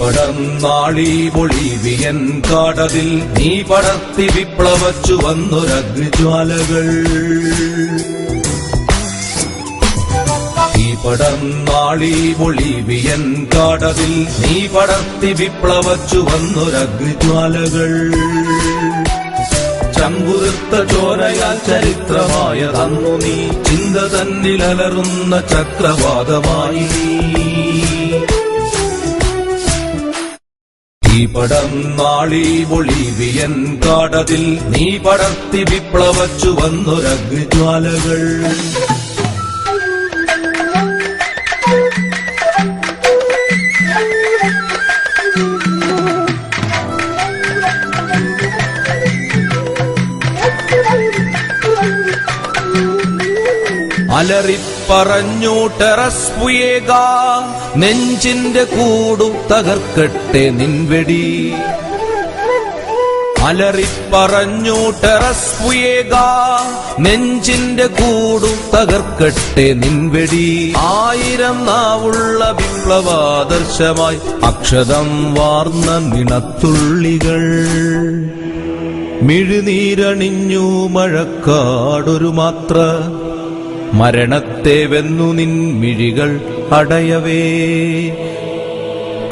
പടർന്നാളി Bolivian കാടതിൽ നീ പടർത്തി വിപ്ലവച്ചു വന്നൊരഗ്നിജ്വാലകൾ. പടർന്നാളി Bolivian കാടതിൽ നീ പടർത്തി വിപ്ലവച്ചു വന്നൊരഗ്നിജ്വാലകൾ. ചങ്കുതിർത്ത ചോരയാൽ ചരിത്രമായ തന്നു നീ ചിന്ത തന്നിലലറുന്ന ചക്രവാദമായി നീ ഈ നാളി ഒളിവിയൻ കാടതിൽ നീ പടർത്തി വിപ്ലവച്ചു വന്നൊരഗ്നിജ്വാലകൾ. അലറിപ്പറഞ്ഞു ടെറസ് പുയേക നെഞ്ചിന്റെ കൂടു തകർക്കട്ടെ നിൻവെടി. അലറിപ്പറഞ്ഞു ടെറസ് പുയേക നെഞ്ചിന്റെ കൂടു തകർക്കട്ടെ നിൻവെടി. ആയിരം നാവുള്ള വിപ്ലവാദർശമായി അക്ഷതം വാർന്ന നിണത്തുള്ളികൾ മിഴുനീരണിഞ്ഞു മഴക്കാടൊരു മാത്ര മരണത്തെ വെന്നു നിൻ മിഴികൾ അടയവേ.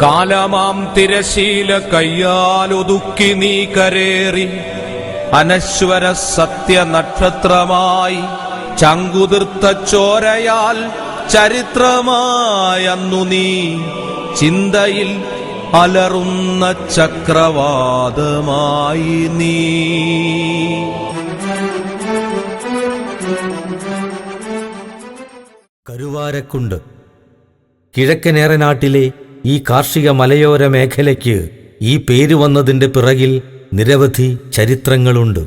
കാലമാം തിരശീല കയ്യാലൊതുക്കി നീ കരേറി. അനശ്വര സത്യ നക്ഷത്രമായി ചങ്കുതിർത്ത ചോരയാൽ ചരിത്രമായന്നു നീ ചിന്തയിൽ അലറുന്ന ചക്രവാദമായി നീ. കരുവാരക്കുണ്ട്. കിഴക്കനേറനാട്ടിലെ ഈ കാർഷിക മലയോര മേഖലയ്ക്ക് ഈ പേര് വന്നതിന്റെ പിറകിൽ നിരവധി ചരിത്രങ്ങളുണ്ട്.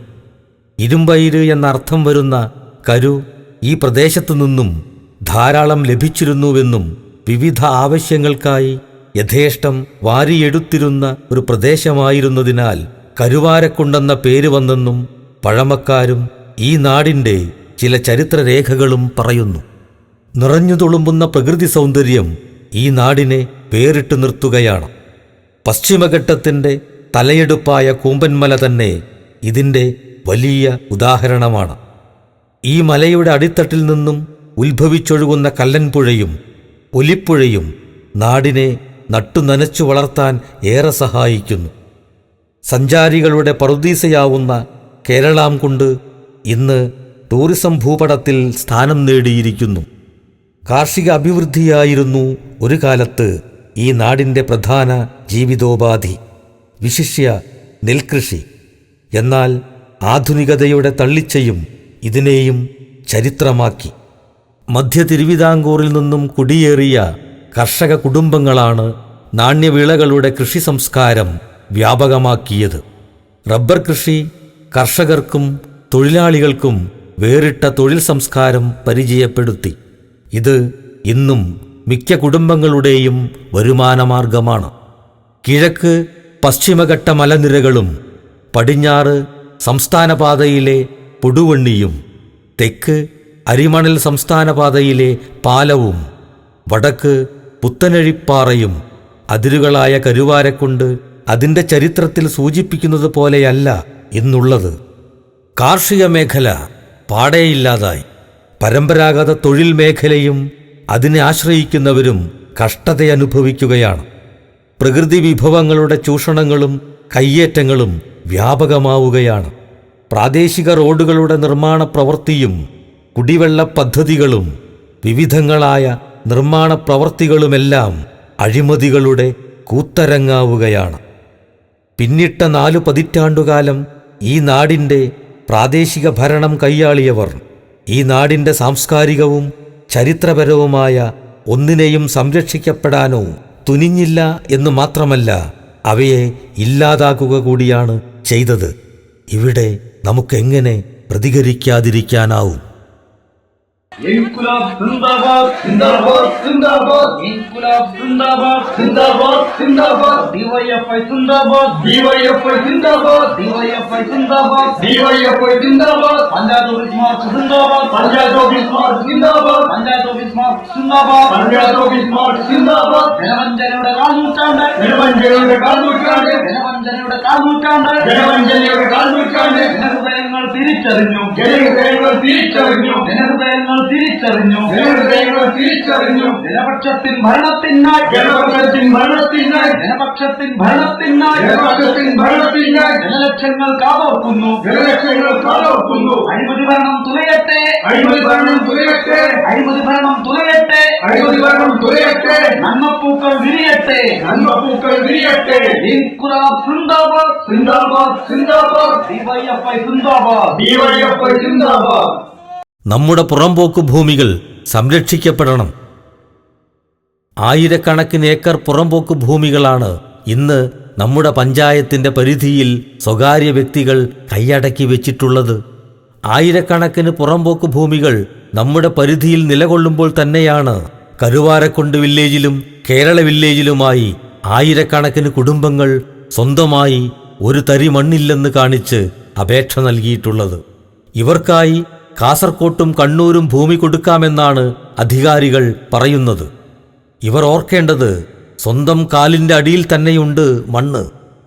ഇരുമ്പയിര് എന്നർത്ഥം വരുന്ന കരു ഈ പ്രദേശത്തു നിന്നും ധാരാളം ലഭിച്ചിരുന്നുവെന്നും വിവിധ ആവശ്യങ്ങൾക്കായി യഥേഷ്ടം വാരിയെടുത്തിരുന്ന ഒരു പ്രദേശമായിരുന്നതിനാൽ കരുവാരക്കുണ്ടെന്ന പേര് വന്നെന്നും പഴമക്കാരും ഈ നാടിന്റെ ചില ചരിത്രരേഖകളും പറയുന്നു. നിറഞ്ഞു തുളുമ്പുന്ന പ്രകൃതി സൗന്ദര്യം ഈ നാടിനെ പേരിട്ട് നിർത്തുകയാണ്. പശ്ചിമഘട്ടത്തിന്റെ തലയെടുപ്പായ കൂമ്പൻമല തന്നെ ഇതിന്റെ വലിയ ഉദാഹരണമാണ്. ഈ മലയുടെ അടിത്തട്ടിൽ നിന്നും ഉത്ഭവിച്ചൊഴുകുന്ന കല്ലൻപുഴയും ഒലിപ്പുഴയും നാടിനെ നട്ടുനനച്ചു വളർത്താൻ ഏറെ സഹായിക്കുന്നു. സഞ്ചാരികളുടെ പറുദീസയാവുന്ന കേരളാം കൊണ്ട് ഇന്ന് ടൂറിസം ഭൂപടത്തിൽ സ്ഥാനം നേടിയിരിക്കുന്നു. കാർഷിക അഭിവൃദ്ധിയായിരുന്നു ഒരു കാലത്ത് ഈ നാടിന്റെ പ്രധാന ജീവിതോപാധി വിശിഷ്യ നെൽകൃഷി. എന്നാൽ ആധുനികതയുടെ തള്ളിച്ചയും ഇതിനെയും ചരിത്രമാക്കി. മധ്യ തിരുവിതാംകൂറിൽ നിന്നും കുടിയേറിയ കർഷക കുടുംബങ്ങളാണ് നാണ്യവിളകളുടെ കൃഷി സംസ്കാരം വ്യാപകമാക്കിയത്. റബ്ബർ കൃഷി കർഷകർക്കും തൊഴിലാളികൾക്കും വേറിട്ട തൊഴിൽ സംസ്കാരം പരിചയപ്പെടുത്തി. ഇത് ഇന്നും മിക്ക കുടുംബങ്ങളുടെയും വരുമാനമാർഗമാണ്. കിഴക്ക് പശ്ചിമഘട്ട മലനിരകളും പടിഞ്ഞാറ് സംസ്ഥാനപാതയിലെ പുടുവണ്ണിയും തെക്ക് അരിമണൽ സംസ്ഥാനപാതയിലെ പാലവും വടക്ക് പുത്തനഴിപ്പാറയും അതിരുകളായ കരുവാരക്കൊണ്ട് അതിന്റെ ചരിത്രത്തിൽ സൂചിപ്പിക്കുന്നത് പോലെയല്ല ഇന്നുള്ളത്. കാർഷിക മേഖല പാടേയില്ലാതായി. പരമ്പരാഗത തൊഴിൽ മേഖലയും അതിനെ ആശ്രയിക്കുന്നവരും കഷ്ടതയനുഭവിക്കുകയാണ്. പ്രകൃതി വിഭവങ്ങളുടെ ചൂഷണങ്ങളും കയ്യേറ്റങ്ങളും വ്യാപകമാവുകയാണ്. പ്രാദേശിക റോഡുകളുടെ നിർമ്മാണ പ്രവൃത്തിയും കുടിവെള്ള പദ്ധതികളും വിവിധങ്ങളായ നിർമ്മാണ പ്രവൃത്തികളുമെല്ലാം അഴിമതികളുടെ കൂത്തരങ്ങാവുകയാണ്. പിന്നിട്ട നാലു പതിറ്റാണ്ടുകാലം ഈ നാടിന്റെ പ്രാദേശിക ഭരണം കൈയാളിയവർ ഈ നാടിന്റെ സാംസ്കാരികവും ചരിത്രപരവുമായ ഒന്നിനെയും സംരക്ഷിക്കപ്പെടാനോ തുനിഞ്ഞില്ല എന്ന് മാത്രമല്ല അവയെ ഇല്ലാതാക്കുക കൂടിയാണ് ചെയ്തത്. ഇവിടെ നമുക്കെങ്ങനെ പ്രതികരിക്കാതിരിക്കാനാവും? İnkılap zindabad, zindabad, zindabad. İnkılap zindabad, zindabad, zindabad. DYFI സിന്ദാബാദ് ഡിവൈഎഫ്ഐ സിന്ദാബാദ് ഡിവൈഎഫ്ഐ സിന്ദാബാദ് ഡിവൈഎഫ്ഐ സിന്ദാബാദ് പഞ്ചായത്ത് ഓഫീസ് മാർച്ച് സിന്ദാബാദ് പഞ്ചായത്ത് ഓഫീസ് മാർച്ച് സിന്ദാബാദ് പഞ്ചായത്ത് ഓഫീസ് മാർച്ച് സിന്ദാബാദ് പഞ്ചായത്ത് ഓഫീസ് മാർച്ച് സിന്ദാബാദ് ജനവഞ്ചനയുടെ കാൽനൂറ്റാണ്ട് ജനവഞ്ചനയുടെ കാൽനൂറ്റാണ്ട് ജനവഞ്ചനയുടെ കാൽനൂറ്റാണ്ട് ജനവഞ്ചനയുടെ കാൽനൂറ്റാണ്ട് ജനഹൃദയങ്ങൾ തിരിച്ചറിഞ്ഞു ജനഹൃദയങ്ങൾ തിരിച്ചറിഞ്ഞു. ജനഹൃദയങ്ങൾ തിരിച്ചറിഞ്ഞു. ജനഹൃദയങ്ങൾ തിരിച്ചറിഞ്ഞു. ജനപക്ഷത്തിൻ ഭരണത്തിനായി. ജനപക്ഷത്തിൻ ഭരണത്തിനായി. ജനപക്ഷത്തിൻ ഭരണത്തിനായി. ജനപക്ഷത്തിൻ ഭരണത്തിനായി. ജനലക്ഷങ്ങൾ കാതോർക്കുന്നു. ജനലക്ഷങ്ങൾ കാതോർക്കുന്നു. അഴിമതി ഭരണം തുലയട്ടെ. അഴിമതി ഭരണം തുലയട്ടെ. അഴിമതി ഭരണം തുലയട്ടെ. അഴിമതി ഭരണം തുലയട്ടെ. നന്മപ്പൂക്കൾ വിരിയട്ടെ. നന്മപ്പൂക്കൾ വിരിയട്ടെ. ഇൻകുലാബ് സിന്ദാബാദ് സിന്ദാബാദ് സിന്ദാബാദ്. ഡിവൈഎഫ്ഐ സിന്ദാബാദ്. ഡിവൈഎഫ്ഐ സിന്ദാബാദ്. നമ്മുടെ പുറംപോക്ക് ഭൂമികൾ സംരക്ഷിക്കപ്പെടണം. ആയിരക്കണക്കിന് ഏക്കർ പുറംപോക്ക് ഭൂമികളാണ് ഇന്ന് നമ്മുടെ പഞ്ചായത്തിന്റെ പരിധിയിൽ സ്വകാര്യ വ്യക്തികൾ കൈയടക്കി വെച്ചിട്ടുള്ളത്. ആയിരക്കണക്കിന് പുറംപോക്ക് ഭൂമികൾ നമ്മുടെ പരിധിയിൽ നിലകൊള്ളുമ്പോൾ തന്നെയാണ് കരുവാരക്കുണ്ട് വില്ലേജിലും കേരള വില്ലേജിലുമായി ആയിരക്കണക്കിന് കുടുംബങ്ങൾ സ്വന്തമായി ഒരു തരി മണ്ണില്ലെന്ന് കാണിച്ച് അപേക്ഷ നൽകിയിട്ടുള്ളത്. ഇവർക്കായി കാസർകോട്ടും കണ്ണൂരും ഭൂമി കൊടുക്കാമെന്നാണ് അധികാരികൾ പറയുന്നത്. ഇവർ ഓർക്കേണ്ടത് സ്വന്തം കാലിന്റെ അടിയിൽ തന്നെയുണ്ട് മണ്ണ്.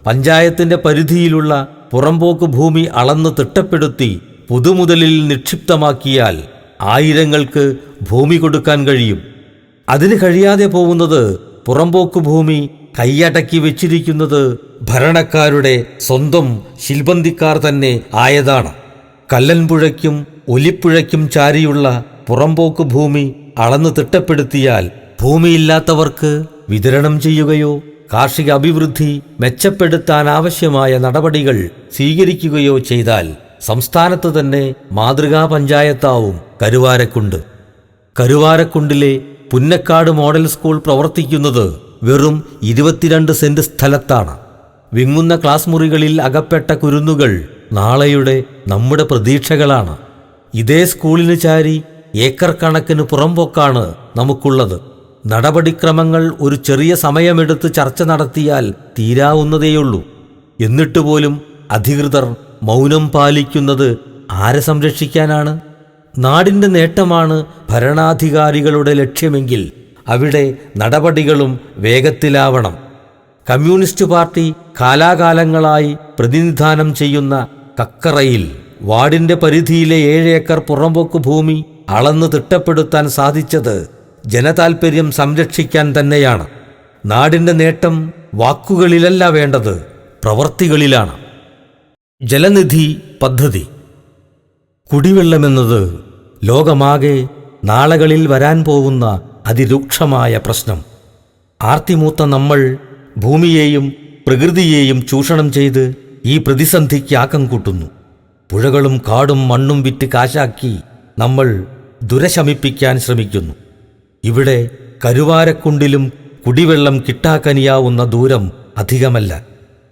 പഞ്ചായത്തിന്റെ പരിധിയിലുള്ള പുറമ്പോക്ക് ഭൂമി അളന്ന് തിട്ടപ്പെടുത്തി പുതുമുതലിൽ നിക്ഷിപ്തമാക്കിയാൽ ആയിരങ്ങൾക്ക് ഭൂമി കൊടുക്കാൻ കഴിയും. അതിന് കഴിയാതെ പോകുന്നത് പുറമ്പോക്ക് ഭൂമി കൈയടക്കി വെച്ചിരിക്കുന്നത് ഭരണക്കാരുടെ സ്വന്തം ശിൽബന്ധിക്കാർ തന്നെ ആയതാണ്. കല്ലൻപുഴയ്ക്കും ഒലിപ്പുഴയ്ക്കും ചാരിയുള്ള പുറമ്പോക്ക് ഭൂമി അളന്ന് തിട്ടപ്പെടുത്തിയാൽ ഭൂമിയില്ലാത്തവർക്ക് വിതരണം ചെയ്യുകയോ കാർഷിക അഭിവൃദ്ധി മെച്ചപ്പെടുത്താൻ ആവശ്യമായ നടപടികൾ സ്വീകരിക്കുകയോ ചെയ്താൽ സംസ്ഥാനത്ത് തന്നെ മാതൃകാ പഞ്ചായത്താവും കരുവാരക്കുണ്ട്. കരുവാരക്കുണ്ടിലെ പുന്നക്കാട് മോഡൽ സ്കൂൾ പ്രവർത്തിക്കുന്നത് വെറും ഇരുപത്തിരണ്ട് സെന്റ് സ്ഥലത്താണ്. വിങ്ങുന്ന ക്ലാസ് മുറികളിൽ അകപ്പെട്ട കുരുന്നുകൾ നാളെയുടെ നമ്മുടെ പ്രതീക്ഷകളാണ്. ഇതേ സ്കൂളിന് ചാരി ഏക്കർ കണക്കിന് പുറമ്പോക്കാണ് നമുക്കുള്ളത്. നടപടിക്രമങ്ങൾ ഒരു ചെറിയ സമയമെടുത്ത് ചർച്ച നടത്തിയാൽ തീരാവുന്നതേയുള്ളൂ. എന്നിട്ട് പോലും അധികൃതർ മൗനം പാലിക്കുന്നത് ആരെ സംരക്ഷിക്കാനാണ്? നാടിന്റെ നേട്ടമാണ് ഭരണാധികാരികളുടെ ലക്ഷ്യമെങ്കിൽ അവിടെ നടപടികളും വേഗത്തിലാവണം. കമ്മ്യൂണിസ്റ്റ് പാർട്ടി കാലാകാലങ്ങളായി പ്രതിനിധാനം ചെയ്യുന്ന കക്കറയിൽ വാർഡിന്റെ പരിധിയിലെ ഏഴ് ഏക്കർ പുറമ്പോക്ക് ഭൂമി അളന്നു തിട്ടപ്പെടുത്താൻ സാധിച്ചത് ജനതാൽപര്യം സംരക്ഷിക്കാൻ തന്നെയാണ്. നാടിന്റെ നേട്ടം വാക്കുകളിലല്ല വേണ്ടത് പ്രവർത്തികളിലാണ്. ജലനിധി പദ്ധതി. കുടിവെള്ളമെന്നത് ലോകമാകെ നാളകളിൽ വരാൻ പോകുന്ന അതിരൂക്ഷമായ പ്രശ്നം. ആർത്തിമൂത്ത നമ്മൾ ഭൂമിയെയും പ്രകൃതിയെയും ചൂഷണം ചെയ്ത് ഈ പ്രതിസന്ധിക്ക് ആക്കം കൂട്ടുന്നു. പുഴകളും കാടും മണ്ണും വിറ്റ് കാശാക്കി നമ്മൾ ദുരശമിപ്പിക്കാൻ ശ്രമിക്കുന്നു. ഇവിടെ കരുവാരക്കുണ്ടിലും കുടിവെള്ളം കിട്ടാക്കനിയാവുന്ന ദൂരം അധികമല്ല.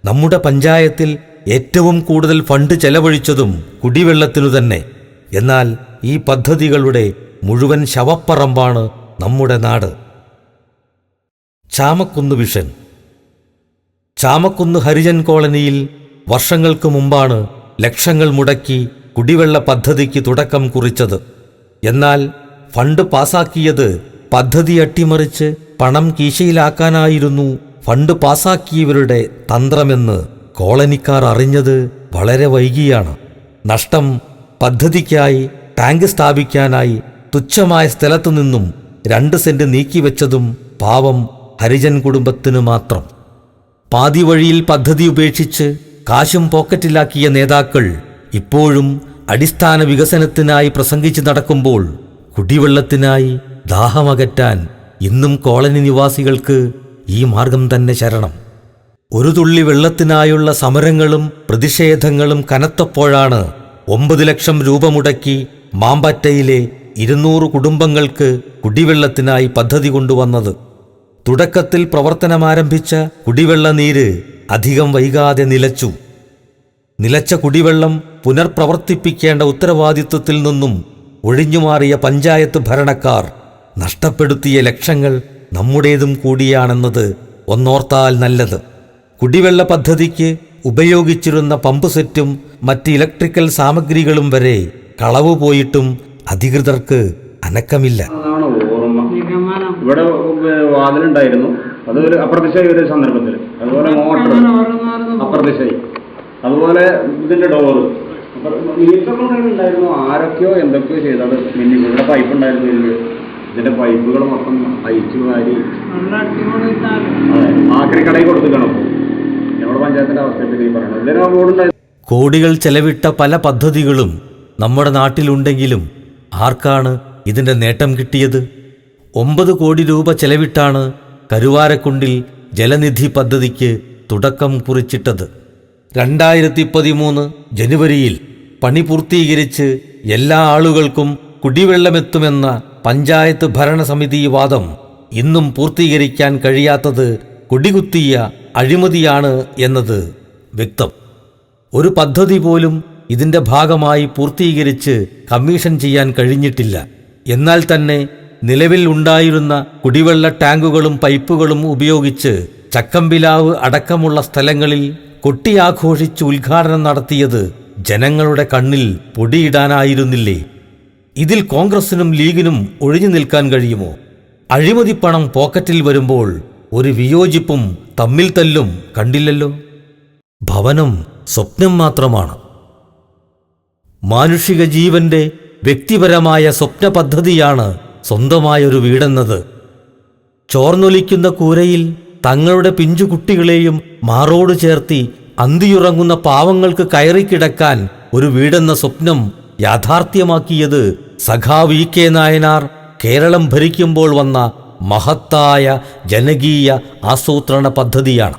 നമ്മുടെ പഞ്ചായത്തിൽ ഏറ്റവും കൂടുതൽ ഫണ്ട് ചെലവഴിച്ചതും കുടിവെള്ളത്തിനു തന്നെ എന്നാൽ ഈ പദ്ധതികളുടെ മുഴുവൻ ശവപ്പറമ്പാണ് നമ്മുടെ നാട്. ചാമക്കുന്ന് വിഷൻ. ചാമക്കുന്ന് ഹരിജൻ കോളനിയിൽ വർഷങ്ങൾക്ക് മുമ്പാണ് ലക്ഷങ്ങൾ മുടക്കി കുടിവെള്ള പദ്ധതിക്ക് തുടക്കം കുറിച്ചത്. എന്നാൽ ഫണ്ട് പാസാക്കിയത് പദ്ധതി അട്ടിമറിച്ച് പണം കീശയിലാക്കാനായിരുന്നു ഫണ്ട് പാസാക്കിയവരുടെ തന്ത്രമെന്ന് കോളനിക്കാർ അറിഞ്ഞത് വളരെ വൈകിയാണ്. നഷ്ടം പദ്ധതിക്കായി ടാങ്ക് സ്ഥാപിക്കാനായി തുച്ഛമായ സ്ഥലത്തു നിന്നും രണ്ട് സെന്റ് നീക്കിവെച്ചതും പാവം ഹരിജൻ കുടുംബത്തിനു മാത്രം. പാതി വഴിയിൽ പദ്ധതി ഉപേക്ഷിച്ച് കാശും പോക്കറ്റിലാക്കിയ നേതാക്കൾ ഇപ്പോഴും അടിസ്ഥാന വികസനത്തിനായി പ്രസംഗിച്ച് നടക്കുമ്പോൾ കുടിവെള്ളത്തിനായി ദാഹമകറ്റാൻ ഇന്നും കോളനി നിവാസികൾക്ക് ഈ മാർഗം തന്നെ ശരണം. ഒരു തുള്ളി വെള്ളത്തിനായുള്ള സമരങ്ങളും പ്രതിഷേധങ്ങളും കനത്തപ്പോഴാണ് ഒമ്പത് ലക്ഷം രൂപ മുടക്കി മാമ്പറ്റയിലെ ഇരുന്നൂറ് കുടുംബങ്ങൾക്ക് കുടിവെള്ളത്തിനായി പദ്ധതി കൊണ്ടുവന്നത്. തുടക്കത്തിൽ പ്രവർത്തനമാരംഭിച്ച കുടിവെള്ള നീര് അധികം വൈകാതെ നിലച്ചു. നിലച്ച കുടിവെള്ളം പുനർപ്രവർത്തിപ്പിക്കേണ്ട ഉത്തരവാദിത്വത്തിൽ നിന്നും ഒഴിഞ്ഞുമാറിയ പഞ്ചായത്ത് ഭരണക്കാർ നഷ്ടപ്പെടുത്തിയ ലക്ഷങ്ങൾ നമ്മുടേതും കൂടിയാണെന്നത് ഒന്നോർത്താൽ നല്ലത്. കുടിവെള്ള പദ്ധതിക്ക് ഉപയോഗിച്ചിരുന്ന പമ്പ് സെറ്റും മറ്റ് ഇലക്ട്രിക്കൽ സാമഗ്രികളും വരെ കളവ് പോയിട്ടും അധികൃതർക്ക് അനക്കമില്ല. ഇവിടെ വാതിലുണ്ടായിരുന്നു. അത് ഒരു അപ്രത്യക്ഷമായി ഒരു സന്ദർഭത്തിൽ. അതുപോലെ മോട്ടർ അപ്രത്യക്ഷമായി. അതുപോലെ ഇതിന്റെ ഡോറ് ഉണ്ടായിരുന്നു. ആരൊക്കെയോ എന്തൊക്കെയോ ചെയ്തത്. മിന്നി ഇവിടെ പൈപ്പ് ഉണ്ടായിരുന്നു ഇതിൽ. ഇതിന്റെ പൈപ്പുകൾ മൊത്തം അയച്ചു വാരി. അതെ. ആക്രി കടയിൽ കൊടുത്തിട്ടാണ് നമ്മുടെ ഞങ്ങളുടെ പഞ്ചായത്തിന്റെ അവസ്ഥയിൽ ഈ പറയുന്നത്. ഇതിന് ബോർഡുണ്ടായിരുന്നു കോടികൾ ചെലവിട്ട പല പദ്ധതികളും നമ്മുടെ നാട്ടിലുണ്ടെങ്കിലും ആർക്കാണ് ഇതിന്റെ നേട്ടം കിട്ടിയത്? ഒമ്പത് കോടി രൂപ ചെലവിട്ടാണ് കരുവാരക്കുണ്ടിൽ ജലനിധി പദ്ധതിക്ക് തുടക്കം കുറിച്ചിട്ടത്. രണ്ടായിരത്തി പതിമൂന്ന് ജനുവരിയിൽ പണി പൂർത്തീകരിച്ച് എല്ലാ ആളുകൾക്കും കുടിവെള്ളമെത്തുമെന്ന പഞ്ചായത്ത് ഭരണസമിതി വാദം ഇന്നും പൂർത്തീകരിക്കാൻ കഴിയാത്തത് കൊടികുത്തിയ അഴിമതിയാണ് എന്നത് വ്യക്തം. ഒരു പദ്ധതി പോലും ഇതിന്റെ ഭാഗമായി പൂർത്തീകരിച്ച് കമ്മീഷൻ ചെയ്യാൻ കഴിഞ്ഞിട്ടില്ല. എന്നാൽ തന്നെ നിലവിൽ ഉണ്ടായിരുന്ന കുടിവെള്ള ടാങ്കുകളും പൈപ്പുകളും ഉപയോഗിച്ച് ചക്കമ്പിലാവ് അടക്കമുള്ള സ്ഥലങ്ങളിൽ കൊട്ടിയാഘോഷിച്ച് ഉദ്ഘാടനം നടത്തിയത് ജനങ്ങളുടെ കണ്ണിൽ പൊടിയിടാനായിരുന്നില്ലേ? ഇതിൽ കോൺഗ്രസിനും ലീഗിനും ഒഴിഞ്ഞു നിൽക്കാൻ കഴിയുമോ? അഴിമതിപ്പണം പോക്കറ്റിൽ വരുമ്പോൾ ഒരു വിയോജിപ്പും തമ്മിൽ തല്ലും കണ്ടില്ലല്ലോ? ഭവനം സ്വപ്നം മാത്രമാണ്. മാനുഷിക ജീവന്റെ വ്യക്തിപരമായ സ്വപ്ന പദ്ധതിയാണ് സ്വന്തമായൊരു വീടെന്നത്. ചോർന്നൊലിക്കുന്ന കൂരയിൽ തങ്ങളുടെ പിഞ്ചുകുട്ടികളെയും മാറോട് ചേർത്തി അന്തിയുറങ്ങുന്ന പാവങ്ങൾക്ക് കയറിക്കിടക്കാൻ ഒരു വീടെന്ന സ്വപ്നം യാഥാർത്ഥ്യമാക്കിയത് സഖാവ് ഇ കെ നായനാർ കേരളം ഭരിക്കുമ്പോൾ വന്ന മഹത്തായ ജനകീയ ആസൂത്രണ പദ്ധതിയാണ്.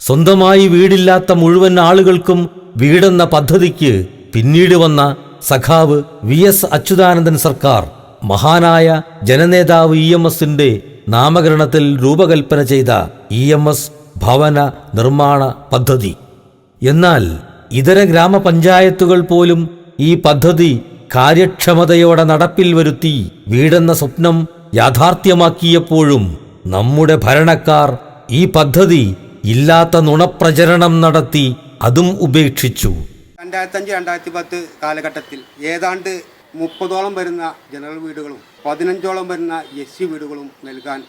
സ്വന്തമായി വീടില്ലാത്ത മുഴുവൻ ആളുകൾക്കും വീടെന്ന പദ്ധതിക്ക് പിന്നീട് വന്ന സഖാവ് വി എസ് അച്യുതാനന്ദൻ സർക്കാർ മഹാനായ ജനനേതാവ് ഇ എം എസിന്റെ നാമകരണത്തിൽ രൂപകൽപ്പന ചെയ്ത ഇ എം എസ് ഭവന നിർമ്മാണ പദ്ധതി. എന്നാൽ ഇതര ഗ്രാമപഞ്ചായത്തുകൾ പോലും ഈ പദ്ധതി കാര്യക്ഷമതയോടെ നടപ്പിൽ വരുത്തി വീടെന്ന സ്വപ്നം യാഥാർത്ഥ്യമാക്കിയപ്പോഴും നമ്മുടെ ഭരണക്കാർ ഈ പദ്ധതി ഇല്ലാത്ത നുണപ്രചരണം നടത്തി അതും ഉപേക്ഷിച്ചു. രണ്ടായിരത്തഞ്ച് രണ്ടായിരത്തി പത്ത് കാലഘട്ടത്തിൽ ഏതാണ്ട് മുപ്പതോളം വരുന്ന ജനറൽ വീടുകളും പതിനഞ്ചോളം വരുന്ന എസ് സി വീടുകളും നൽകാൻ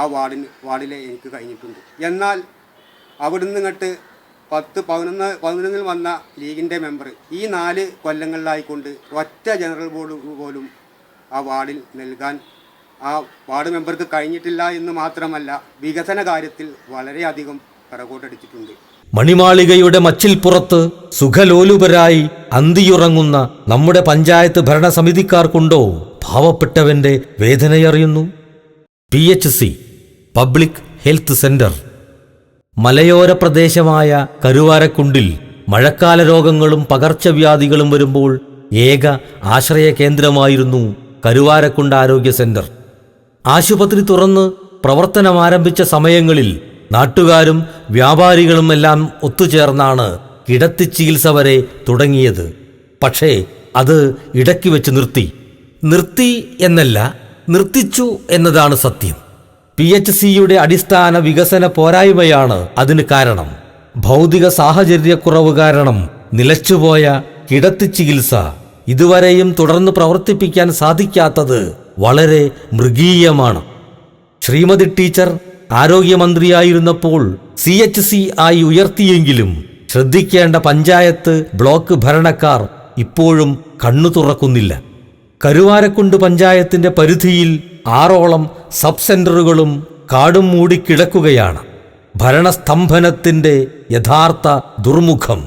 ആ വാർഡിന് വാർഡിലെ എനിക്ക് കഴിഞ്ഞിട്ടുണ്ട്. എന്നാൽ അവിടുന്ന് ഇങ്ങോട്ട് പത്ത് പതിനൊന്ന് പതിനൊന്നിൽ വന്ന ലീഗിന്റെ മെമ്പർ ഈ നാല് കൊല്ലങ്ങളിലായിക്കൊണ്ട് ഒറ്റ ജനറൽ ബോർഡ് പോലും ആ വാർഡിൽ നൽകാൻ ആ വാർഡ് മെമ്പർക്ക് കഴിഞ്ഞിട്ടില്ല എന്ന് മാത്രമല്ല വികസന കാര്യത്തിൽ വളരെയധികം പിറകോട്ടടിച്ചിട്ടുണ്ട്. മണിമാളികയുടെ മച്ചിൽപ്പുറത്ത് സുഖലോലുപരായി അന്തിയുറങ്ങുന്ന നമ്മുടെ പഞ്ചായത്ത് ഭരണസമിതിക്കാർക്കുണ്ടോ? പാവപ്പെട്ടവന്റെ വേദനയറിയുന്നു. P H C public health centre. മലയോര പ്രദേശമായ കരുവാരക്കുണ്ടിൽ മഴക്കാല രോഗങ്ങളും പകർച്ചവ്യാധികളും വരുമ്പോൾ ഏക ആശ്രയ കേന്ദ്രമായിരുന്നു കരുവാരക്കുണ്ട് ആരോഗ്യ സെന്റർ. ആശുപത്രി തുറന്ന് പ്രവർത്തനം ആരംഭിച്ച സമയങ്ങളിൽ നാട്ടുകാരും വ്യാപാരികളും എല്ലാം ഒത്തുചേർന്നാണ് കിടത്തി ചികിത്സ വരെ തുടങ്ങിയത്. പക്ഷേ അത് ഇടയ്ക്ക് വെച്ച് നിർത്തി. നിർത്തി എന്നല്ല നിർത്തിച്ചു എന്നതാണ് സത്യം. പി എച്ച് സിയുടെ അടിസ്ഥാന വികസന പോരായ്മയാണ് അതിന് കാരണം. ഭൗതിക സാഹചര്യക്കുറവ് കാരണം നിലച്ചുപോയ കിടത്തി ചികിത്സ ഇതുവരെയും തുടർന്ന് പ്രവർത്തിപ്പിക്കാൻ സാധിക്കാത്തത് വളരെ മൃഗീയമാണ്. ശ്രീമതി ടീച്ചർ ആരോഗ്യമന്ത്രിയായിരുന്നപ്പോൾ സി എച്ച് സി ആയി ഉയർത്തിയെങ്കിലും ശ്രദ്ധിക്കേണ്ട പഞ്ചായത്ത് ബ്ലോക്ക് ഭരണക്കാർ ഇപ്പോഴും കണ്ണു തുറക്കുന്നില്ല. കരുവാരക്കുണ്ട് പഞ്ചായത്തിന്റെ പരിധിയിൽ ആറോളം സബ് സെന്ററുകളും കാടും മൂടിക്കിടക്കുകയാണ് ഭരണസ്തംഭനത്തിന്റെ യഥാർത്ഥ ദുർമുഖം.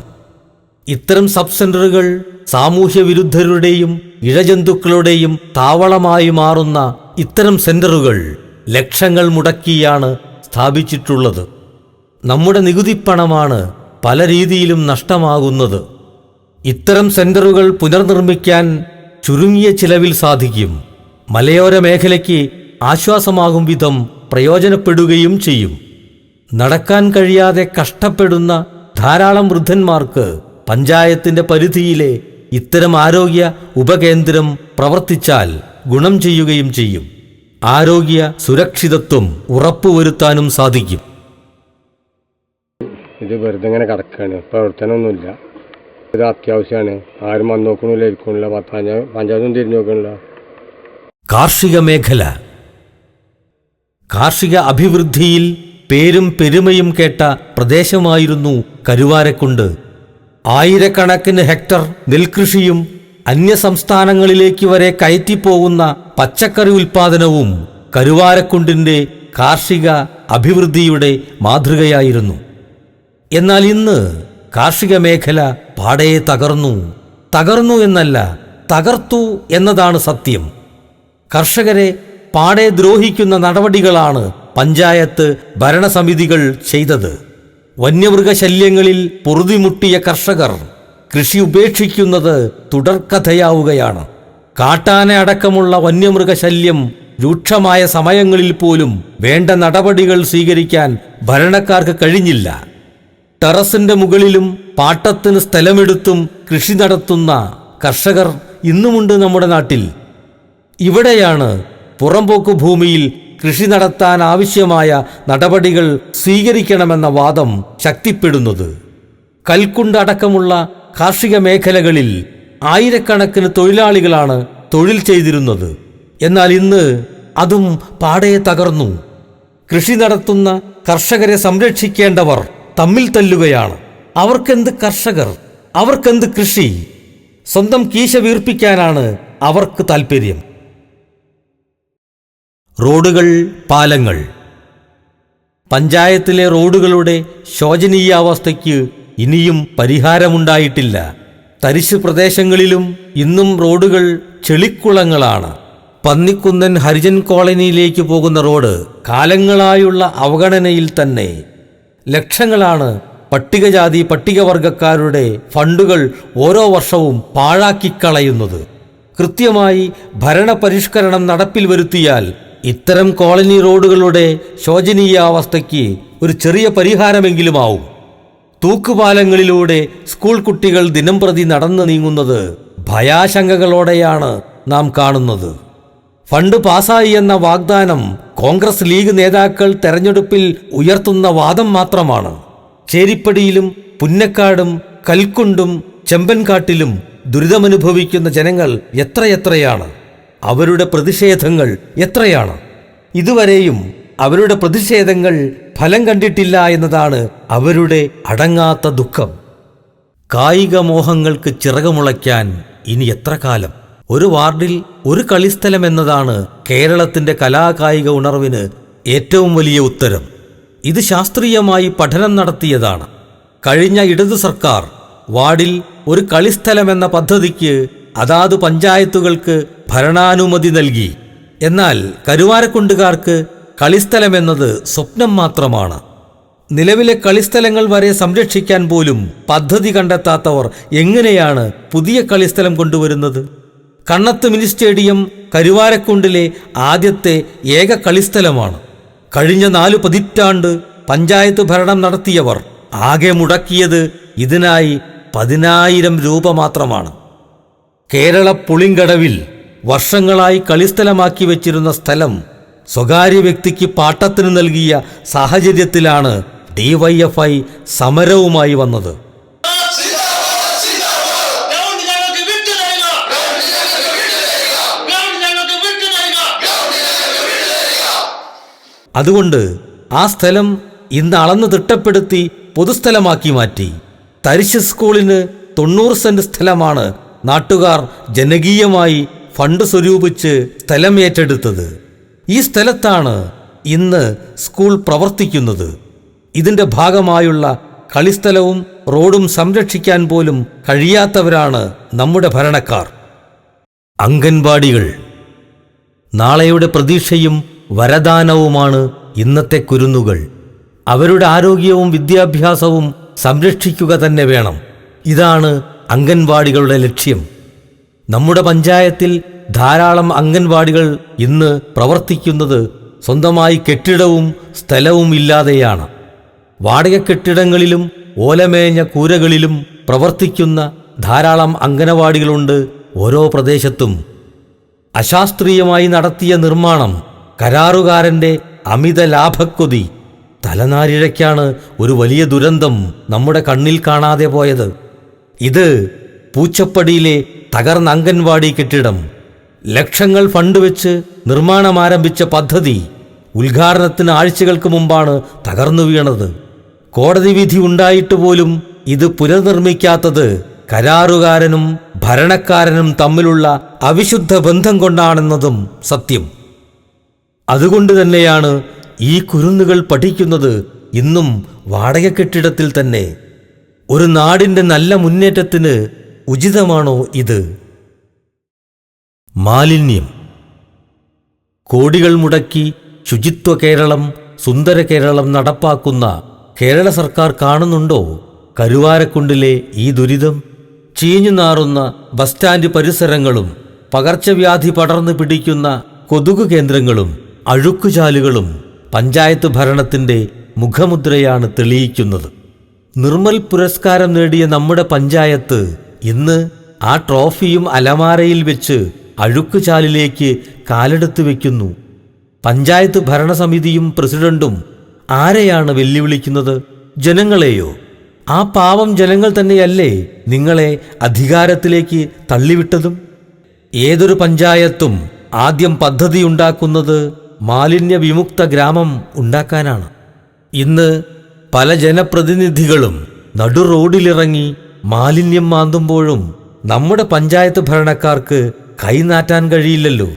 ഇത്തരം സബ് സെന്ററുകൾ സാമൂഹ്യ വിരുദ്ധരുടെയും ഇഴജന്തുക്കളുടെയും താവളമായി മാറുന്ന ഇത്തരം സെന്ററുകൾ ലക്ഷങ്ങൾ മുടക്കിയാണ് സ്ഥാപിച്ചിട്ടുള്ളത്. നമ്മുടെ നികുതിപ്പണമാണ് പല രീതിയിലും നഷ്ടമാകുന്നത്. ഇത്തരം സെന്ററുകൾ പുനർനിർമ്മിക്കാൻ ചുരുങ്ങിയ ചിലവിൽ സാധിക്കും. മലയോര മേഖലയ്ക്ക് ആശ്വാസമാകും വിധം പ്രയോജനപ്പെടുകയും ചെയ്യും. നടക്കാൻ കഴിയാതെ കഷ്ടപ്പെടുന്ന ധാരാളം വൃദ്ധന്മാർക്ക് പഞ്ചായത്തിന്റെ പരിധിയിലെ ഇത്തരം ആരോഗ്യ ഉപകേന്ദ്രം പ്രവർത്തിച്ചാൽ ഗുണം ചെയ്യുകയും ചെയ്യും. ആരോഗ്യ സുരക്ഷിതത്വം ഉറപ്പുവരുത്താനും സാധിക്കും. ഇത് വെറുതെ ഇങ്ങനെ കിടക്കുകയാണ് പ്രവർത്തനമൊന്നുമില്ല ഇത് അത്യാവശ്യമാണ്. ആരും വന്ന് നോക്കണില്ല ഇരിക്കണില്ല. പഞ്ചായത്ത് പഞ്ചായത്തും തിരിഞ്ഞു നോക്കണില്ല. കാർഷിക മേഖല. കാർഷിക അഭിവൃദ്ധിയിൽ പേരും പെരുമയും കേട്ട പ്രദേശമായിരുന്നു കരുവാരക്കുണ്ട്. ആയിരക്കണക്കിന് ഹെക്ടർ നെൽകൃഷിയും അന്യസംസ്ഥാനങ്ങളിലേക്ക് വരെ കയറ്റിപ്പോകുന്ന പച്ചക്കറി ഉൽപാദനവും കരുവാരക്കുണ്ടിന്റെ കാർഷിക അഭിവൃദ്ധിയുടെ മാതൃകയായിരുന്നു. എന്നാൽ ഇന്ന് കാർഷിക മേഖല പാടയെ തകർന്നു. തകർന്നു എന്നല്ല തകർത്തു എന്നതാണ് സത്യം. കർഷകരെ പാടെ ദ്രോഹിക്കുന്ന നടപടികളാണ് പഞ്ചായത്ത് ഭരണസമിതികൾ ചെയ്തത്. വന്യമൃഗശല്യങ്ങളിൽ പൊറുതിമുട്ടിയ കർഷകർ കൃഷി ഉപേക്ഷിക്കുന്നത് തുടർക്കഥയാവുകയാണ്. കാട്ടാന അടക്കമുള്ള വന്യമൃഗശല്യം രൂക്ഷമായ സമയങ്ങളിൽ പോലും വേണ്ട നടപടികൾ സ്വീകരിക്കാൻ ഭരണക്കാർക്ക് കഴിഞ്ഞില്ല. ടെറസിന്റെ മുകളിലും പാട്ടത്തിന് സ്ഥലമെടുത്തും കൃഷി നടത്തുന്ന കർഷകർ ഇന്നുമുണ്ട് നമ്മുടെ നാട്ടിൽ. ഇവിടെയാണ് പുറംപോക്ക് ഭൂമിയിൽ കൃഷി നടത്താൻ ആവശ്യമായ നടപടികൾ സ്വീകരിക്കണമെന്ന വാദം ശക്തിപ്പെടുന്നത്. കൽക്കുണ്ട് അടക്കമുള്ള കാർഷിക മേഖലകളിൽ ആയിരക്കണക്കിന് തൊഴിലാളികളാണ് തൊഴിൽ ചെയ്തിരുന്നത്. എന്നാൽ ഇന്ന് അതും പാടെ തകർന്നു. കൃഷി നടത്തുന്ന കർഷകരെ സംരക്ഷിക്കേണ്ടവർ തമ്മിൽ തല്ലുകയാണ്. അവർക്കെന്ത് കർഷകർ? അവർക്കെന്ത് കൃഷി? സ്വന്തം കീശ വീർപ്പിക്കാനാണ് അവർക്ക് താൽപ്പര്യം റോഡുകൾ പാലങ്ങൾ. പഞ്ചായത്തിലെ റോഡുകളുടെ ശോചനീയാവസ്ഥയ്ക്ക് ഇനിയും പരിഹാരമുണ്ടായിട്ടില്ല. തരിശു പ്രദേശങ്ങളിലും ഇന്നും റോഡുകൾ ചെളിക്കുളങ്ങളാണ്. പന്നിക്കുന്നൻ ഹരിജൻ കോളനിയിലേക്ക് പോകുന്ന റോഡ് കാലങ്ങളായുള്ള അവഗണനയിൽ തന്നെ. ലക്ഷങ്ങളാണ് പട്ടികജാതി പട്ടികവർഗക്കാരുടെ ഫണ്ടുകൾ ഓരോ വർഷവും പാഴാക്കിക്കളയുന്നത്. കൃത്യമായി ഭരണപരിഷ്കരണം നടപ്പിൽ വരുത്തിയാൽ ഇത്തരം കോളനി റോഡുകളുടെ ശോചനീയാവസ്ഥയ്ക്ക് ഒരു ചെറിയ പരിഹാരമെങ്കിലുമാവും. തൂക്കുപാലങ്ങളിലൂടെ സ്കൂൾ കുട്ടികൾ ദിനംപ്രതി നടന്നു നീങ്ങുന്നത് ഭയാശങ്കകളോടെയാണ് നാം കാണുന്നത്. ഫണ്ട് പാസായി എന്ന വാഗ്ദാനം കോൺഗ്രസ് ലീഗ് നേതാക്കൾ തെരഞ്ഞെടുപ്പിൽ ഉയർത്തുന്ന വാദം മാത്രമാണ്. ചേരിപ്പടിയിലും പുന്നക്കാടും കൽക്കുണ്ടും ചെമ്പൻകാട്ടിലും ദുരിതമനുഭവിക്കുന്ന ജനങ്ങൾ എത്രയെത്രയാണ്? അവരുടെ പ്രതിഷേധങ്ങൾ എത്രയാണ്? ഇതുവരെയും അവരുടെ പ്രതിഷേധങ്ങൾ ഫലം കണ്ടിട്ടില്ല എന്നതാണ് അവരുടെ അടങ്ങാത്ത ദുഃഖം. കായിക മോഹങ്ങൾക്ക് ചിറകുമുളയ്ക്കാൻ ഇനി എത്ര കാലം? ഒരു വാർഡിൽ ഒരു കളിസ്ഥലം എന്നതാണ് കേരളത്തിന്റെ കലാകായിക ഉണർവിന് ഏറ്റവും വലിയ ഉത്തരം. ഇത് ശാസ്ത്രീയമായി പഠനം നടത്തിയതാണ്. കഴിഞ്ഞ ഇടതു സർക്കാർ വാർഡിൽ ഒരു കളിസ്ഥലം എന്ന പദ്ധതിക്ക് അതാത് പഞ്ചായത്തുകൾക്ക് ഭരണാനുമതി നൽകി. എന്നാൽ കരുവാരക്കുണ്ടുകാർക്ക് കളിസ്ഥലമെന്നത് സ്വപ്നം മാത്രമാണ്. നിലവിലെ കളിസ്ഥലങ്ങൾ വരെ സംരക്ഷിക്കാൻ പോലും പദ്ധതി കണ്ടെത്താത്തവർ എങ്ങനെയാണ് പുതിയ കളിസ്ഥലം കൊണ്ടുവരുന്നത്? കണ്ണത്ത് മിനി സ്റ്റേഡിയം കരുവാരക്കുണ്ടിലെ ആദ്യത്തെ ഏക കളിസ്ഥലമാണ്. കഴിഞ്ഞ നാലു പതിറ്റാണ്ട് പഞ്ചായത്ത് ഭരണം നടത്തിയവർ ആകെ മുടക്കിയത് ഇതിനായി പതിനായിരം രൂപ മാത്രമാണ്. കേരള പുളിങ്കടവിൽ വർഷങ്ങളായി കളിസ്ഥലമാക്കി വെച്ചിരുന്ന സ്ഥലം സ്വകാര്യ വ്യക്തിക്ക് പാട്ടത്തിന് നൽകിയ സാഹചര്യത്തിലാണ് ഡിവൈഎഫ്ഐ സമരവുമായി വന്നത്. അതുകൊണ്ട് ആ സ്ഥലം ഇന്ന് അളന്ന് തിട്ടപ്പെടുത്തി പൊതുസ്ഥലമാക്കി മാറ്റി. തരിശ് സ്കൂളിന് തൊണ്ണൂറ് സെന്റ് സ്ഥലമാണ് നാട്ടുകാർ ജനകീയമായി ഫണ്ട് സ്വരൂപിച്ച് സ്ഥലം ഏറ്റെടുത്തത് ഈ സ്ഥലത്താണ് ഇന്ന് സ്കൂൾ പ്രവർത്തിക്കുന്നത്. ഇതിന്റെ ഭാഗമായുള്ള കളിസ്ഥലവും റോഡും സംരക്ഷിക്കാൻ പോലും കഴിയാത്തവരാണ് നമ്മുടെ ഭരണക്കാർ. അംഗൻവാടികൾ. നാളെയുടെ പ്രതീക്ഷയും വരദാനവുമാണ് ഇന്നത്തെ കുരുന്നുകൾ. അവരുടെ ആരോഗ്യവും വിദ്യാഭ്യാസവും സംരക്ഷിക്കുക തന്നെ വേണം. ഇതാണ് അംഗൻവാടികളുടെ ലക്ഷ്യം. നമ്മുടെ പഞ്ചായത്തിൽ ധാരാളം അംഗൻവാടികൾ ഇന്ന് പ്രവർത്തിക്കുന്നത് സ്വന്തമായി കെട്ടിടവും സ്ഥലവും ഇല്ലാതെയാണ്. വാടക കെട്ടിടങ്ങളിലും ഓലമേഞ്ഞ കൂരകളിലും പ്രവർത്തിക്കുന്ന ധാരാളം അംഗനവാടികളുണ്ട് ഓരോ പ്രദേശത്തും. അശാസ്ത്രീയമായി നടത്തിയ നിർമ്മാണം കരാറുകാരന്റെ അമിത ലാഭക്കൊതി. തലനാരിഴയ്ക്കാണ് ഒരു വലിയ ദുരന്തം നമ്മുടെ കണ്ണിൽ കാണാതെ പോയത്. ഇത് പൂച്ചപ്പടിയിലെ തകർന്ന അംഗൻവാടി കെട്ടിടം ലക്ഷങ്ങൾ ഫണ്ട് വെച്ച് നിർമ്മാണം ആരംഭിച്ച പദ്ധതി ഉദ്ഘാടനത്തിന് ആഴ്ചകൾക്ക് മുമ്പാണ് തകർന്നു വീണത്. കോടതി വിധി ഉണ്ടായിട്ട് പോലും ഇത് പുനർനിർമ്മിക്കാത്തത് കരാറുകാരനും ഭരണക്കാരനും തമ്മിലുള്ള അവിശുദ്ധ ബന്ധം കൊണ്ടാണെന്നതും സത്യം. അതുകൊണ്ട് തന്നെയാണ് ഈ കുരുന്നുകൾ പഠിക്കുന്നത് ഇന്നും വാടക കെട്ടിടത്തിൽ തന്നെ. ഒരു നാടിന്റെ നല്ല മുന്നേറ്റത്തിന് ഉചിതമാണോ ഇത്? മാലിന്യം. കോടികൾ മുടക്കി ശുചിത്വ കേരളം സുന്ദര കേരളം നടപ്പാക്കുന്ന കേരള സർക്കാർ കാണുന്നുണ്ടോ? കരുവാരക്കുണ്ടിലെ ഈ ദുരിതം ചീഞ്ഞു നാറുന്ന ബസ് സ്റ്റാൻഡ് പരിസരങ്ങളും പകർച്ചവ്യാധി പടർന്നു പിടിക്കുന്ന കൊതുകു കേന്ദ്രങ്ങളും അഴുക്കുചാലുകളും പഞ്ചായത്ത് ഭരണത്തിന്റെ മുഖമുദ്രയാണ് തെളിയിക്കുന്നത്. നിർമ്മൽ പുരസ്കാരം നേടിയ നമ്മുടെ പഞ്ചായത്ത് ഇന്ന് ആ ട്രോഫിയും അലമാരയിൽ വെച്ച് അഴുക്കുചാലിലേക്ക് കാലെടുത്ത് വെക്കുന്നു. പഞ്ചായത്ത് ഭരണസമിതിയും പ്രസിഡന്റും ആരെയാണ് വെല്ലുവിളിക്കുന്നത്? ജനങ്ങളെയോ? ആ പാവം ജനങ്ങൾ തന്നെയല്ലേ നിങ്ങളെ അധികാരത്തിലേക്ക് തള്ളിവിട്ടതും? ഏതൊരു പഞ്ചായത്തും ആദ്യം പദ്ധതി ഉണ്ടാക്കുന്നത് മാലിന്യ വിമുക്ത ഗ്രാമം ഉണ്ടാക്കാനാണ്. ഇന്ന് പല ജനപ്രതിനിധികളും നടു റോഡിലിറങ്ങി മാലിന്യം മാന്തുമ്പോഴും നമ്മുടെ പഞ്ചായത്ത് ഭരണക്കാർക്ക് കൈനാറ്റാൻ കഴിയില്ലല്ലോ.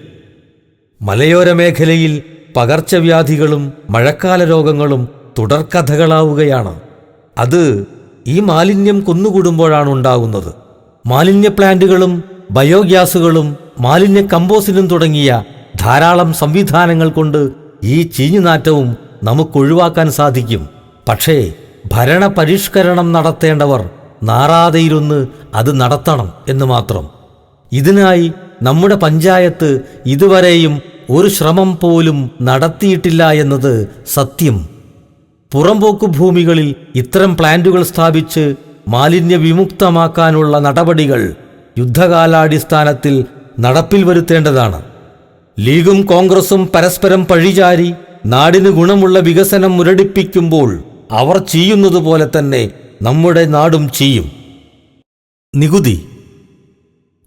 മലയോര മേഖലയിൽ പകർച്ചവ്യാധികളും മഴക്കാല രോഗങ്ങളും തുടർക്കഥകളാവുകയാണ്. അത് ഈ മാലിന്യം കുന്നുകൂടുമ്പോഴാണ് ഉണ്ടാകുന്നത്. മാലിന്യ പ്ലാന്റുകളും ബയോഗ്യാസുകളും മാലിന്യ കമ്പോസിനും തുടങ്ങിയ ധാരാളം സംവിധാനങ്ങൾ കൊണ്ട് ഈ ചീഞ്ഞുനാറ്റവും നമുക്ക് ഒഴിവാക്കാൻ സാധിക്കും. പക്ഷേ ഭരണ പരിഷ്കരണം നടത്തേണ്ടവർ നാറാതെയിരുന്ന് അത് നടത്തണം എന്ന് മാത്രം. ഇതിനായി നമ്മുടെ പഞ്ചായത്ത് ഇതുവരെയും ഒരു ശ്രമം പോലും നടത്തിയിട്ടില്ല എന്നത് സത്യം. പുറമ്പോക്ക് ഭൂമികളിൽ ഇത്തരം പ്ലാന്റുകൾ സ്ഥാപിച്ച് മാലിന്യ വിമുക്തമാക്കാനുള്ള നടപടികൾ യുദ്ധകാലാടിസ്ഥാനത്തിൽ നടപ്പിൽ വരുത്തേണ്ടതാണ്. ലീഗും കോൺഗ്രസും പരസ്പരം പഴിചാരി നാടിന് ഗുണമുള്ള വികസനം മുരടിപ്പിക്കുമ്പോൾ അവർ ചെയ്യുന്നതുപോലെ തന്നെ നമ്മുടെ നാടും ചെയ്യും. നികുതി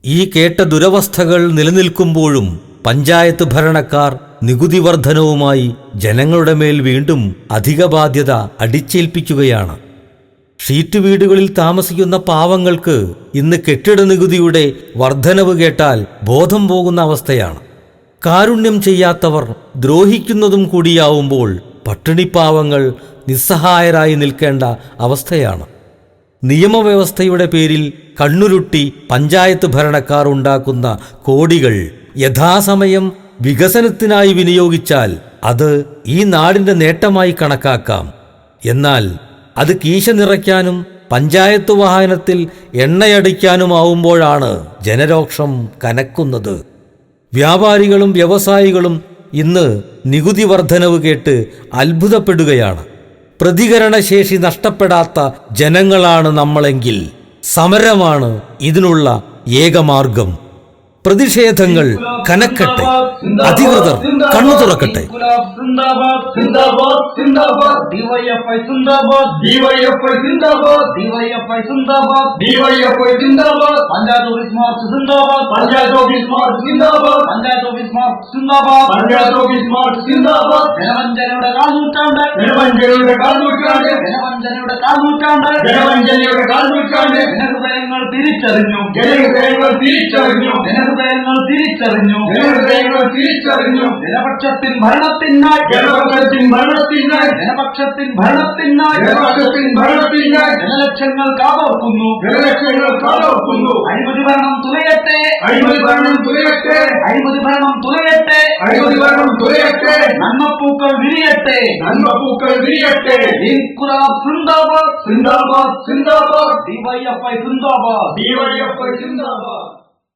ഈ കേട്ട ദുരവസ്ഥകൾ നിലനിൽക്കുമ്പോഴും പഞ്ചായത്ത് ഭരണക്കാർ നികുതി വർധനവുമായി ജനങ്ങളുടെ മേൽ വീണ്ടും അധിക ബാധ്യത അടിച്ചേൽപ്പിക്കുകയാണ്. ഷീറ്റ് വീടുകളിൽ താമസിക്കുന്ന പാവങ്ങൾക്ക് ഇന്ന് കെട്ടിട നികുതിയുടെ വർധനവ് കേട്ടാൽ ബോധം പോകുന്ന അവസ്ഥയാണ്. കാരുണ്യം ചെയ്യാത്തവർ ദ്രോഹിക്കുന്നതും കൂടിയാവുമ്പോൾ പട്ടിണിപ്പാവങ്ങൾ നിസ്സഹായരായി നിൽക്കേണ്ട അവസ്ഥയാണ്. നിയമവ്യവസ്ഥയുടെ പേരിൽ കണ്ണുരുട്ടി പഞ്ചായത്ത് ഭരണക്കാർ ഉണ്ടാക്കുന്ന കോടികൾ യഥാസമയം വികസനത്തിനായി വിനിയോഗിച്ചാൽ അത് ഈ നാടിന്റെ നേട്ടമായി കണക്കാക്കാം. എന്നാൽ അത് കീശ നിറയ്ക്കാനും പഞ്ചായത്ത് വാഹനത്തിൽ എണ്ണയടിക്കാനുമാവുമ്പോഴാണ് ജനരോക്ഷം കനക്കുന്നത്. വ്യാപാരികളും വ്യവസായികളും ഇന്ന് നികുതി വർധനവ് കേട്ട് അത്ഭുതപ്പെടുകയാണ്. പ്രതികരണശേഷി നഷ്ടപ്പെടാത്ത ജനങ്ങളാണ് നമ്മളെങ്കിൽ സമരമാണ് ഇതിനുള്ള ഏകമാർഗം. പ്രതിഷേധങ്ങൾ കനക്കട്ടെ. അധികൃതർ കണ്ണു തുറക്കട്ടെ. ജനവഞ്ചനയുടെ കാൽനൂറ്റാണ്ട്. ജനവഞ്ചനയുടെ കാൽനൂറ്റാണ്ട്. ജനവഞ്ചനയുടെ കാൽനൂറ്റാണ്ട് ജനവഞ്ചനയുടെ കാൽനൂറ്റാണ്ട് ജനഹൃദയങ്ങൾ തിരിച്ചറിഞ്ഞു. ജനഹൃദയങ്ങൾ തിരിച്ചറിഞ്ഞു. ജനഹൃദയങ്ങൾ തിരിച്ചറിഞ്ഞു. ഹൃദയങ്ങൾ തിരിച്ചറിഞ്ഞു. ജനപക്ഷത്തിൻ ഭരണത്തിനായി. ജനപക്ഷത്തിൻ ഭരണത്തിനായി. ജനപക്ഷത്തിൻ ഭരണത്തിനായി. ജനപക്ഷത്തിൻ ഭരണത്തിനായി. ജനലക്ഷങ്ങൾ കാതോർക്കുന്നു. ജനലക്ഷങ്ങൾ കാതോർക്കുന്നു. അഴിമതി ഭരണം തുലയട്ടെ. അഴിമതി ഭരണം തുലയട്ടെ. അഴിമതി ഭരണം തുലയട്ടെ. അഴിമതി ഭരണം തുലയട്ടെ. നന്മപ്പൂക്കൾ വിരിയട്ടെ. നന്മപ്പൂക്കൾ വിരിയട്ടെ. സിന്ദാബാദ്. സിന്ദാബാദ് സിന്ദാബാദ്. ഡിവൈഎഫ്ഐ സിന്ദാബാദ്. ഡിവൈഎഫ്ഐ സിന്ദാബാദ്.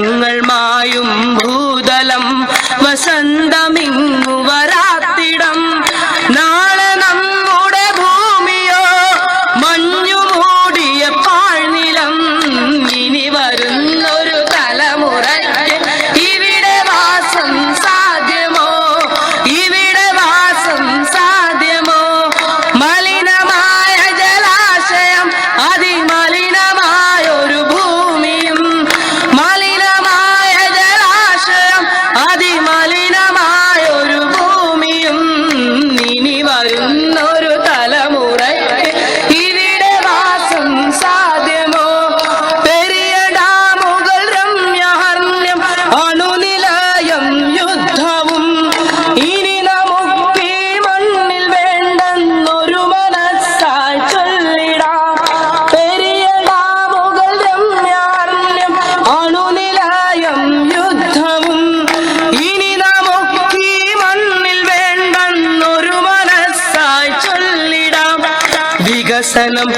നിറങ്ങൾ മായും ഭൂതലം വസന്തമിങ്ങു വികസനം